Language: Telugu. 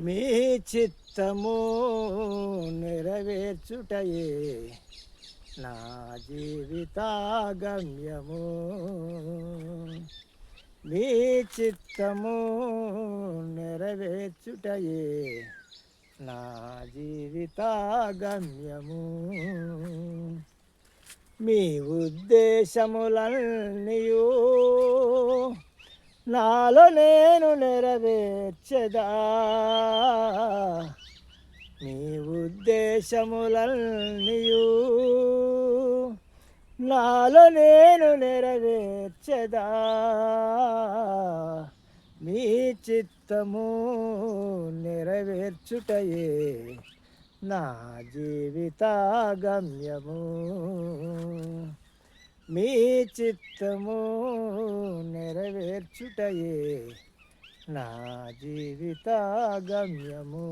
మీ చిత్తము నెరవేర్చుటయే నా జీవితాగమ్యము. మీ చిత్తము నెరవేర్చుటయే నా జీవితాగమ్యము. మీ ఉద్దేశములన్నీయు నాలో నేను నెరవేర్చదా? నీ ఉద్దేశములన్నీయు నాలో నేను నెరవేర్చదా? మీ చిత్తము నెరవేర్చుటయే నా జీవిత గమ్యము మీ చిత్తము నెరవేర్చుటయే నా జీవిత గమ్యము